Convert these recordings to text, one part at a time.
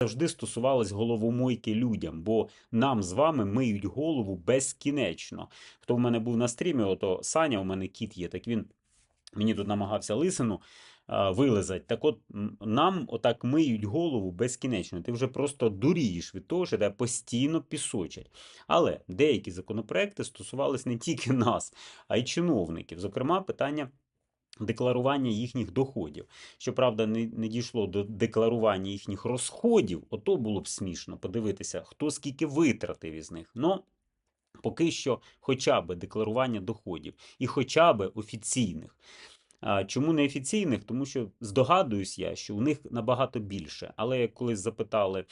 завжди стосувалось головомойки людям, бо нам з вами миють голову безкінечно. Хто в мене був на стрімі, ото Саня, у мене кіт є, так він мені тут намагався лисину а, вилизать. Так от нам отак миють голову безкінечно. Ти вже просто дурієш від того, що тебе постійно пісочать. Але деякі законопроекти стосувались не тільки нас, а й чиновників. Зокрема, питання. Декларування їхніх доходів. Щоправда, не, не дійшло до декларування їхніх розходів, ото було б смішно подивитися, хто скільки витратив із них. Ну, поки що хоча б декларування доходів і хоча б офіційних. А чому не офіційних? Тому що здогадуюсь я, що у них набагато більше. Але як колись запитали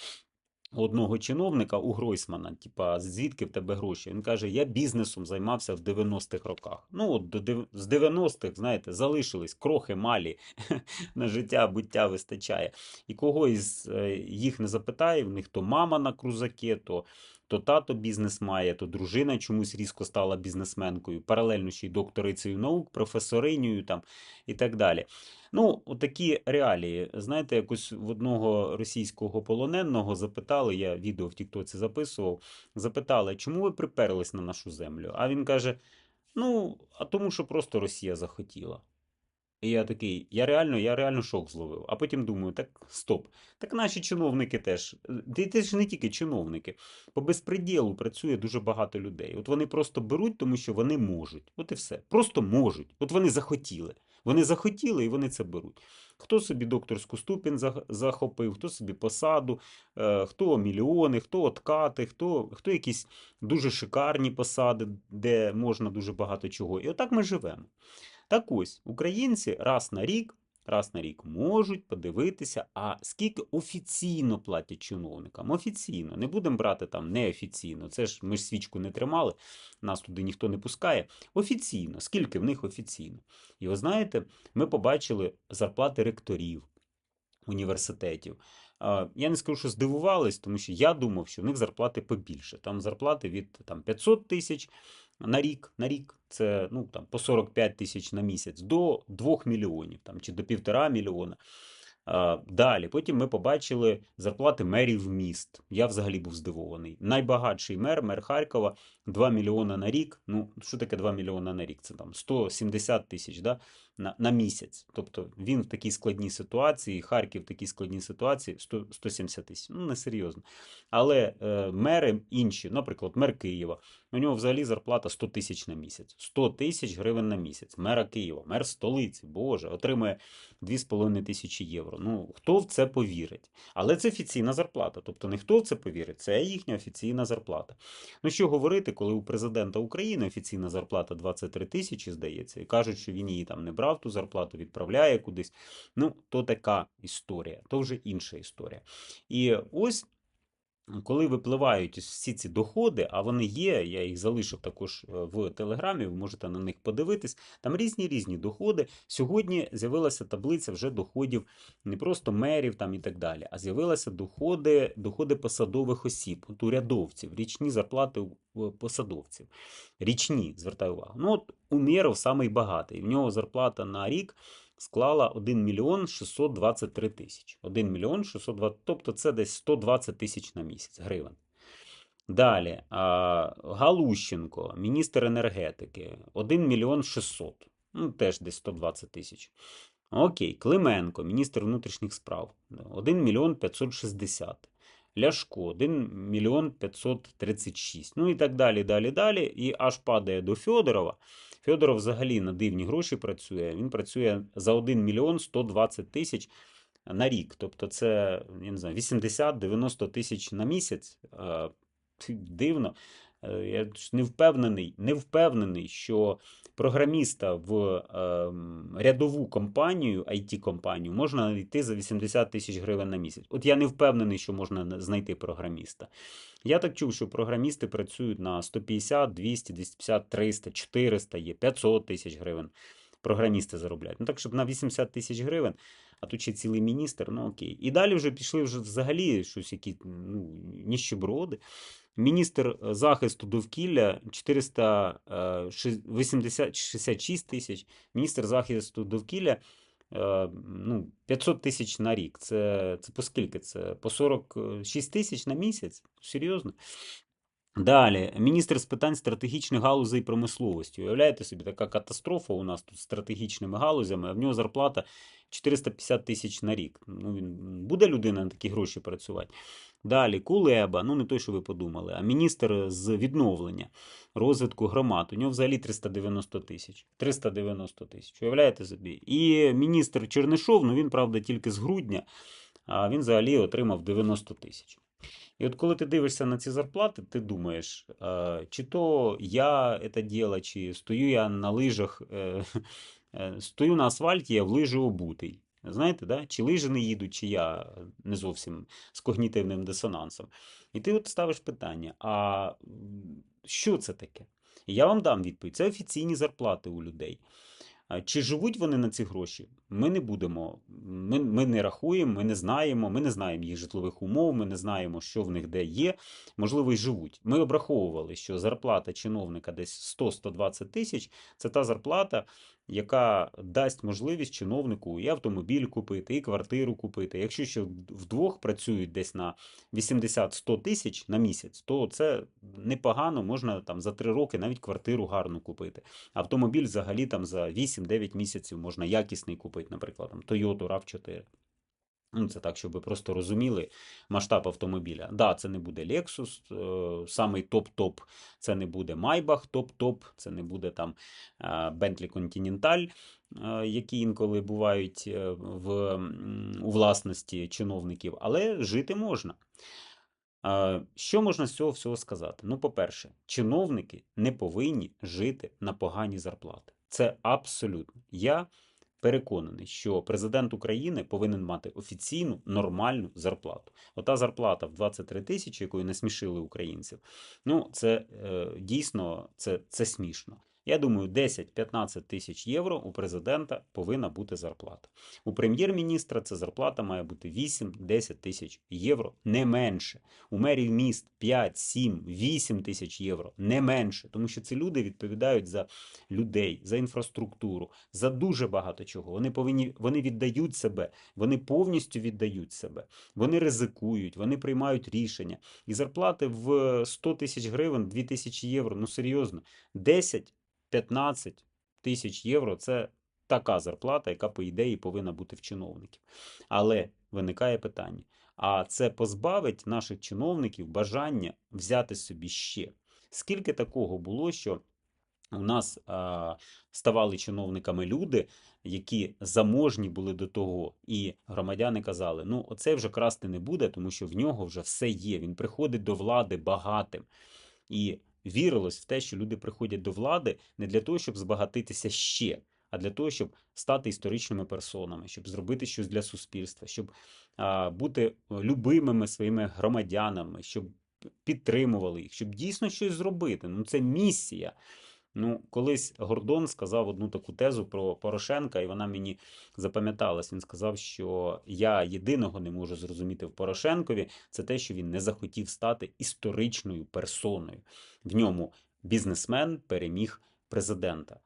одного чиновника у Гройсмана, типа, звідки в тебе гроші? Він каже: я бізнесом займався в 90-х роках. Ну, от до з 90-х, знаєте, залишились крохи малі на життя, буття вистачає. І кого із е, їх не запитає, в них то мама на крузаке, то, то тато бізнес має, то дружина чомусь різко стала бізнесменкою, паралельно ще й докторицею наук, професоринею там і так далі. Ну, отакі реалії. Знаєте, якось в одного російського полоненого запитали, я відео в Тіктоці записував, запитали, чому ви приперлись на нашу землю? А він каже: ну, а тому, що просто Росія захотіла. І я такий, я реально, я реально шок зловив. А потім думаю, так стоп. Так наші чиновники теж. Ти, ж не тільки чиновники. По безпреділу працює дуже багато людей. От вони просто беруть, тому що вони можуть. От і все. Просто можуть. От вони захотіли. Вони захотіли і вони це беруть. Хто собі докторську ступінь захопив, хто собі посаду, е, хто мільйони, хто откати, хто, хто якісь дуже шикарні посади, де можна дуже багато чого. І отак ми живемо. Так ось, українці раз на рік, раз на рік можуть подивитися, а скільки офіційно платять чиновникам. Офіційно, не будемо брати там неофіційно. Це ж ми ж свічку не тримали, нас туди ніхто не пускає. Офіційно, скільки в них офіційно. І ви знаєте, ми побачили зарплати ректорів університетів. Я не скажу, що здивувались, тому що я думав, що в них зарплати побільше. Там зарплати від там, 500 тисяч на рік, на рік це ну, там, по 45 тисяч на місяць до 2 мільйонів там, чи до півтора мільйона. Далі, потім ми побачили зарплати мерів міст. Я взагалі був здивований. Найбагатший мер, мер Харкова, 2 мільйона на рік. Ну, що таке 2 мільйона на рік? Це там 170 тисяч да? на, на місяць. Тобто він в такій складній ситуації, Харків в такій складній ситуації 100, 170 тисяч. Ну, не серйозно. Але е, мери інші, наприклад, мер Києва, у нього взагалі зарплата 100 тисяч на місяць. 100 тисяч гривень на місяць. Мера Києва, мер столиці, Боже, отримує 2,5 тисячі євро. Ну, хто в це повірить? Але це офіційна зарплата. Тобто не хто в це повірить, це їхня офіційна зарплата. Ну що говорити, коли у президента України офіційна зарплата 23 тисячі, здається, і кажуть, що він її там не брав ту зарплату, відправляє кудись. Ну, то така історія, то вже інша історія. І ось. Коли випливають всі ці доходи, а вони є, я їх залишив також е, в Телеграмі, ви можете на них подивитись. Там різні різні доходи. Сьогодні з'явилася таблиця вже доходів не просто мерів там і так далі, а з'явилися доходи, доходи посадових осіб, от урядовців, річні зарплати посадовців. Річні, звертаю увагу. Ну, от Умєров самий багатий. В нього зарплата на рік склала 1 мільйон 623 тисячі. 1 мільйон 620, тобто це десь 120 тисяч на місяць гривень. Далі, Галущенко, міністр енергетики, 1 мільйон 600, ну теж десь 120 тисяч. Окей, Клименко, міністр внутрішніх справ, 1 мільйон 560. Ляшко 1 мільйон 536. Ну і так далі, далі, далі. І аж падає до Федорова. Федоров взагалі на дивні гроші працює. Він працює за 1 мільйон 120 тисяч на рік. Тобто це я не знаю, 80-90 тисяч на місяць. Е, Дивно. Е, Я не впевнений, не впевнений, що програміста в ем, рядову компанію, IT-компанію, можна знайти за 80 тисяч гривень на місяць. От я не впевнений, що можна знайти програміста. Я так чув, що програмісти працюють на 150, 200, 250, 300, 400, є 500 тисяч гривень. Програмісти заробляють. Ну так, щоб на 80 тисяч гривень, а тут ще цілий міністр, ну окей. І далі вже пішли вже взагалі щось, які ну, ніщеброди. Міністр е, захисту довкілля 466 тисяч, міністр захисту довкілля Е, ну, 500 тисяч на рік. Це, це по скільки? Це по 46 тисяч на місяць? Серйозно? Далі, міністр з питань стратегічних галузей промисловості. Уявляєте собі, така катастрофа у нас тут з стратегічними галузями, а в нього зарплата 450 тисяч на рік. Ну, буде людина на такі гроші працювати. Далі, Кулеба, ну не той, що ви подумали, а міністр з відновлення, розвитку громад. У нього взагалі 390 тисяч. 390 тисяч. Уявляєте собі? І міністр Чернишов, ну він, правда, тільки з грудня, а він взагалі отримав 90 тисяч. І от коли ти дивишся на ці зарплати, ти думаєш, чи то я це діло, чи стою я на лижах, е, е, стою на асфальті, я в лижі обутий. Знаєте, да? чи лижи не їдуть, чи я не зовсім з когнітивним дисонансом. І ти от ставиш питання: а що це таке? І я вам дам відповідь: це офіційні зарплати у людей. А Чи живуть вони на ці гроші? Ми не будемо. Ми, ми не рахуємо, ми не знаємо, ми не знаємо їх житлових умов, ми не знаємо, що в них де є. Можливо, й живуть. Ми обраховували, що зарплата чиновника десь 100-120 тисяч це та зарплата, яка дасть можливість чиновнику і автомобіль купити, і квартиру купити. Якщо ще вдвох працюють десь на 80-100 тисяч на місяць, то це непогано, можна там за 3 роки навіть квартиру гарну купити. Автомобіль взагалі там за 8-9 місяців можна якісний купити, наприклад, там Toyota RAV4. Ну, це так, щоб ви просто розуміли масштаб автомобіля. Да, це не буде Lexus, е, самий топ-топ, це не буде Maybach топ-топ, це не буде там е, Bentley Continental, е, які інколи бувають в, у власності чиновників, але жити можна. Що можна з цього всього сказати? Ну, по-перше, чиновники не повинні жити на погані зарплати. Це абсолютно. Я переконаний, що президент України повинен мати офіційну нормальну зарплату. Ота зарплата в 23 тисячі, якою насмішили українців. Ну, це е, дійсно це, це смішно. Я думаю, 10-15 тисяч євро у президента повинна бути зарплата. У прем'єр-міністра ця зарплата має бути 8-10 тисяч євро, не менше. У мерів міст 5, 7, 8 тисяч євро, не менше. Тому що ці люди відповідають за людей, за інфраструктуру, за дуже багато чого. Вони повинні вони віддають себе, вони повністю віддають себе, вони ризикують, вони приймають рішення. І зарплати в 100 тисяч гривень, 2 тисячі євро. Ну серйозно, 10 15 тисяч євро це така зарплата, яка, по ідеї, повинна бути в чиновників. Але виникає питання: а це позбавить наших чиновників бажання взяти собі ще? Скільки такого було, що у нас а, ставали чиновниками люди, які заможні були до того, і громадяни казали: ну, оце вже красти не буде, тому що в нього вже все є. Він приходить до влади багатим. І вірилось в те, що люди приходять до влади не для того, щоб збагатитися ще, а для того, щоб стати історичними персонами, щоб зробити щось для суспільства, щоб а, бути любимими своїми громадянами, щоб підтримували їх, щоб дійсно щось зробити. Ну, це місія. Ну, колись Гордон сказав одну таку тезу про Порошенка, і вона мені запам'яталась. Він сказав, що я єдиного не можу зрозуміти в Порошенкові, це те, що він не захотів стати історичною персоною. В ньому бізнесмен переміг президента.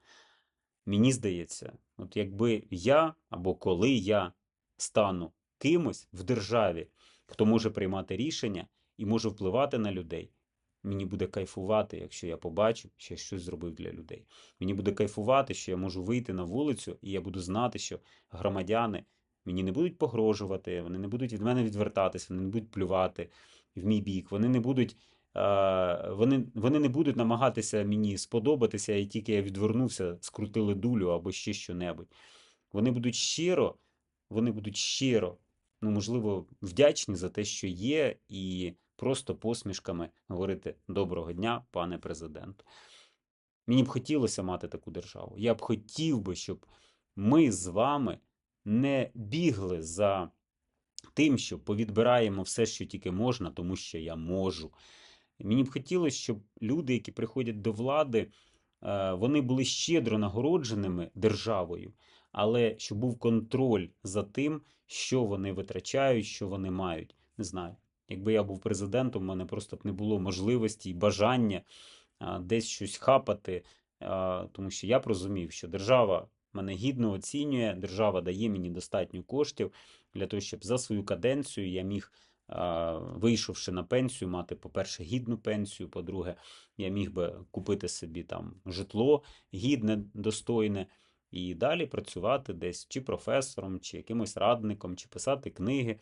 Мені здається, от якби я або коли я стану кимось в державі, хто може приймати рішення і може впливати на людей. Мені буде кайфувати, якщо я побачу, що я щось зробив для людей. Мені буде кайфувати, що я можу вийти на вулицю, і я буду знати, що громадяни мені не будуть погрожувати, вони не будуть від мене відвертатися, вони не будуть плювати в мій бік, вони не будуть. е, Вони, вони не будуть намагатися мені сподобатися, і тільки я відвернувся, скрутили дулю або ще що-небудь. Вони будуть щиро, вони будуть щиро, ну, можливо, вдячні за те, що є, і просто посмішками говорити доброго дня, пане президент. Мені б хотілося мати таку державу. Я б хотів би, щоб ми з вами не бігли за тим, що повідбираємо все, що тільки можна, тому що я можу. Мені б хотілося, щоб люди, які приходять до влади, е, вони були щедро нагородженими державою, але щоб був контроль за тим, що вони витрачають, що вони мають. Не знаю. Якби я був президентом, у мене просто б не було можливості і бажання десь щось хапати, тому що я б розумів, що держава мене гідно оцінює, держава дає мені достатньо коштів для того, щоб за свою каденцію я міг, вийшовши на пенсію, мати, по-перше, гідну пенсію, по-друге, я міг би купити собі там житло гідне, достойне, і далі працювати десь чи професором, чи якимось радником, чи писати книги,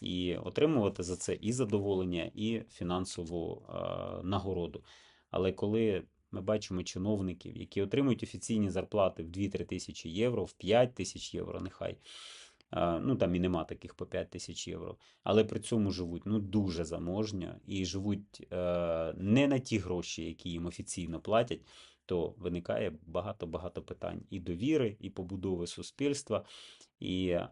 і отримувати за це і задоволення, і фінансову а, нагороду. Але коли ми бачимо чиновників, які отримують офіційні зарплати в 2-3 тисячі євро, в 5 тисяч євро, нехай. Ну, там і нема таких по 5 тисяч євро. Але при цьому живуть ну, дуже заможньо і живуть е, не на ті гроші, які їм офіційно платять, то виникає багато-багато питань і довіри, і побудови суспільства, і е,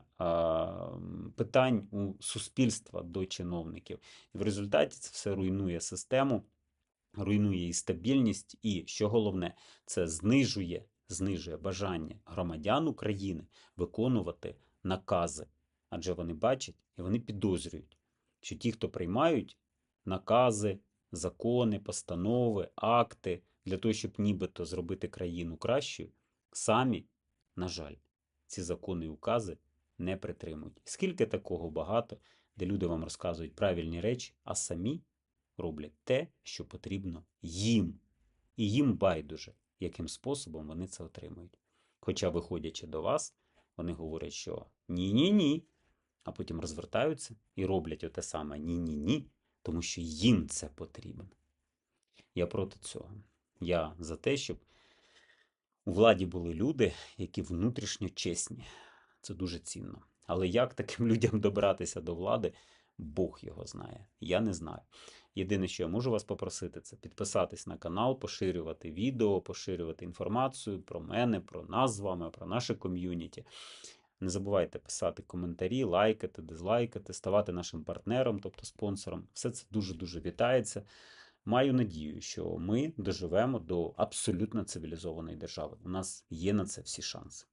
питань у суспільства до чиновників. І в результаті це все руйнує систему руйнує її стабільність, і що головне, це знижує, знижує бажання громадян України виконувати накази. Адже вони бачать і вони підозрюють, що ті, хто приймають накази, закони, постанови, акти для того, щоб нібито зробити країну кращою, самі, на жаль, ці закони і укази не притримують. Скільки такого багато, де люди вам розказують правильні речі, а самі роблять те, що потрібно їм. І їм байдуже, яким способом вони це отримують. Хоча, виходячи до вас, вони говорять, що ні-ні-ні, а потім розвертаються і роблять оте саме ні-ні-ні, тому що їм це потрібно. Я проти цього. Я за те, щоб у владі були люди, які внутрішньо чесні. Це дуже цінно. Але як таким людям добратися до влади, Бог його знає. Я не знаю. Єдине, що я можу вас попросити, це підписатись на канал, поширювати відео, поширювати інформацію про мене, про нас з вами, про наше ком'юніті. Не забувайте писати коментарі, лайкати, дизлайкати, ставати нашим партнером, тобто спонсором. Все це дуже-дуже вітається. Маю надію, що ми доживемо до абсолютно цивілізованої держави. У нас є на це всі шанси.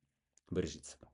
Бережіть себе.